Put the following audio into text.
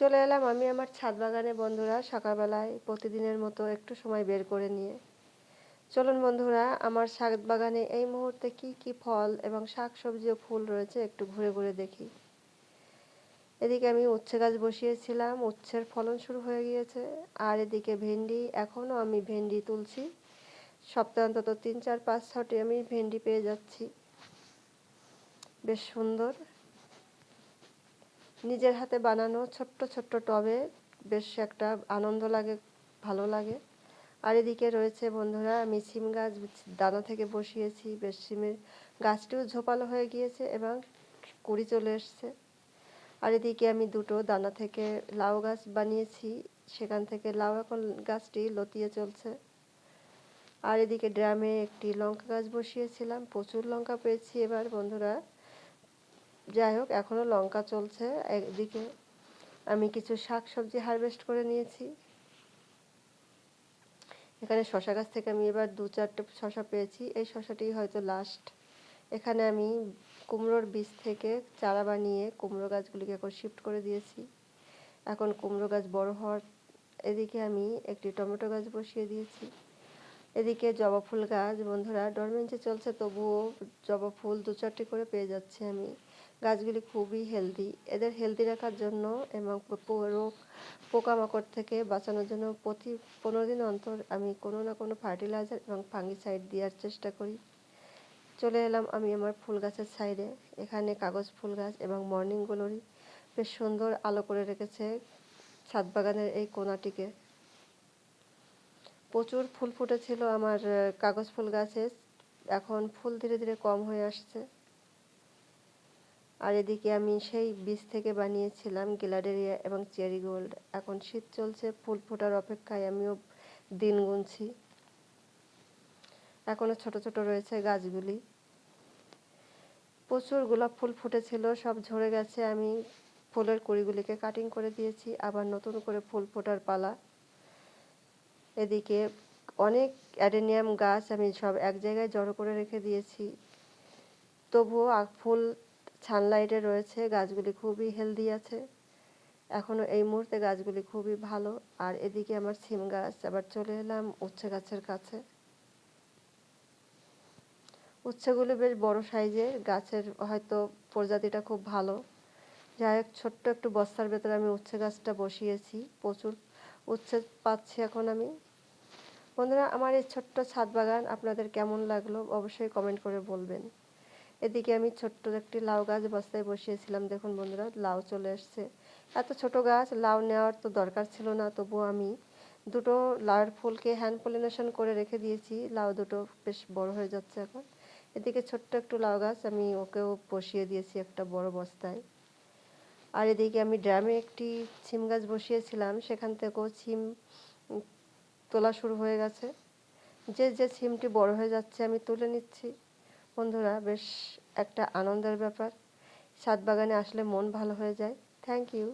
চলে এলাম আমি আমার ছাদ বাগানে বন্ধুরা সকালবেলায় প্রতিদিনের মতো একটু সময় বের করে নিয়ে। চলুন বন্ধুরা, আমার ছাদ বাগানে এই মুহূর্তে কি কি ফল এবং শাক সবজি ও ফুল রয়েছে একটু ঘুরে ঘুরে দেখি। এদিকে আমি উচ্ছে গাছ বসিয়েছিলাম, উচ্ছের ফলন শুরু হয়ে গিয়েছে। আর এদিকে ভেন্ডি, এখনও আমি ভেন্ডি তুলছি। সপ্তাহে অন্তত তিন, চার, পাঁচ ছটি আমি ভেন্ডি পেয়ে যাচ্ছি। বেশ সুন্দর। নিজের হাতে বানানো ছোট্ট ছোট্ট টবে বেশ একটা আনন্দ লাগে, ভালো লাগে। আর এদিকে রয়েছে বন্ধুরা, আমি সিম গাছ দানা থেকে বসিয়েছি, বেশ সিমের গাছটিও ঝোপালো হয়ে গিয়েছে এবং কুড়ি চলে এসছে। আর এদিকে আমি দুটো দানা থেকে লাউ গাছ বানিয়েছি, সেখান থেকে লাউ এখন গাছটি লতিয়ে চলছে। আর এদিকে ড্রামে একটি লঙ্কা গাছ বসিয়েছিলাম, প্রচুর লঙ্কা পেয়েছি এবার বন্ধুরা। যাই হোক এখনও লঙ্কা চলছে একদিকে। আমি কিছু শাক সবজি হারভেস্ট করে নিয়েছি। এখানে শশা গাছ থেকে আমি এবার দু চারটে শশা পেয়েছি। এই শশাটি হয়তো লাস্ট এখানে আমি কুমড়োর বীজ থেকে চারা বানিয়ে কুমড়ো গাছগুলিকে এখন শিফট করে দিয়েছি। এখন কুমড়ো গাছ বড় হওয়ার এদিকে আমি একটি টমেটো গাছ বসিয়ে দিয়েছি। এদিকে জবা ফুল গাছ, বন্ধুরা ডরমেন্সে চলছে, তবুও জবা ফুল দু চারটি করে পেয়ে যাচ্ছি আমি। গাছগুলি খুবই হেলদি এদের হেলদি রাখার জন্য এবং রোগ পোকামাকড় থেকে বাঁচানোর জন্য প্রতি পনেরো দিন অন্তর আমি কোনো না কোনো ফার্টিলাইজার এবং ফাঙ্গিসাইড দেওয়ার চেষ্টা করি। চলে এলাম আমি আমার ফুল গাছের সাইডে এখানে কাগজ ফুল গাছ এবং মর্নিং গ্লোরি বেশ সুন্দর আলো করে রেখেছে ছাদ বাগানের এই কোনাটিকে। প্রচুর ফুল ফুটেছিল আমার কাগজ ফুল গাছে। এখন ফুল ধীরে ধীরে কম হয়ে আসছে। আর এদিকে আমি সেই বীজ থেকে বানিয়েছিলাম গিলাডেরিয়া এবং চেরি গোল্ড। এখন শীত চলছে, ফুল ফোটার অপেক্ষায় আমিও দিন গুনছি। এখনও ছোট ছোট রয়েছে গাছগুলি। প্রচুর গোলাপ ফুল ফুটেছিল, সব ঝরে গেছে। আমি ফুলের কুড়িগুলিকে কাটিং করে দিয়েছি, আবার নতুন করে ফুল ফোটার পালা। এদিকে অনেক অ্যাডেনিয়াম গাছ আমি সব এক জায়গায় জড়ো করে রেখে দিয়েছি। তবুও ফুল সানলাইটে রয়েছে, গাছগুলি খুবই হেলদি আছে। এখনও এই মুহূর্তে গাছগুলি খুবই ভালো। আর এদিকে আমার সিম গাছ, আবার চলে এলাম উচ্ছে গাছের কাছে। উচ্ছেগুলো বেশ বড় সাইজের গাছের হয়তো প্রজাতিটা খুব ভালো। যাই হোক, ছোট্ট একটু বস্তার ভেতরে আমি উচ্ছে গাছটা বসিয়েছি। প্রচুর উচ্ছে পাচ্ছি এখন আমি। বন্ধুরা, আমার এই ছোট্ট ছাদ বাগান আপনাদের কেমন লাগল অবশ্যই কমেন্ট করে বলবেন। এদিকে আমি ছোট্ট একটি লাউ গাছ বস্তায় বসিয়েছিলাম। দেখুন বন্ধুরা, লাউ চলে এসছে এত ছোট গাছ, লাউ নেওয়ার তো দরকার ছিল না তবুও আমি দুটো লাউয়ের ফুলকে হ্যান্ড পলিনেশন করে রেখে দিয়েছি। লাউ দুটো বেশ বড় হয়ে যাচ্ছে এখন। এদিকে ছোট্ট একটু লাউ গাছ, আমি ওকেও বসিয়ে দিয়েছি একটা বড় বস্তায়। আর এদিকে আমি ড্রামে একটি ছিম গাছ বসিয়েছিলাম। সেখান থেকেও ছিম তোলা শুরু হয়ে গেছে। যে যে ছিমটি বড় হয়ে যাচ্ছে আমি তুলে নিচ্ছি। বন্ধুরা বেশ একটা আনন্দের ব্যাপার। ছাদ বাগানে আসলে মন ভালো হয়ে যায়। Thank you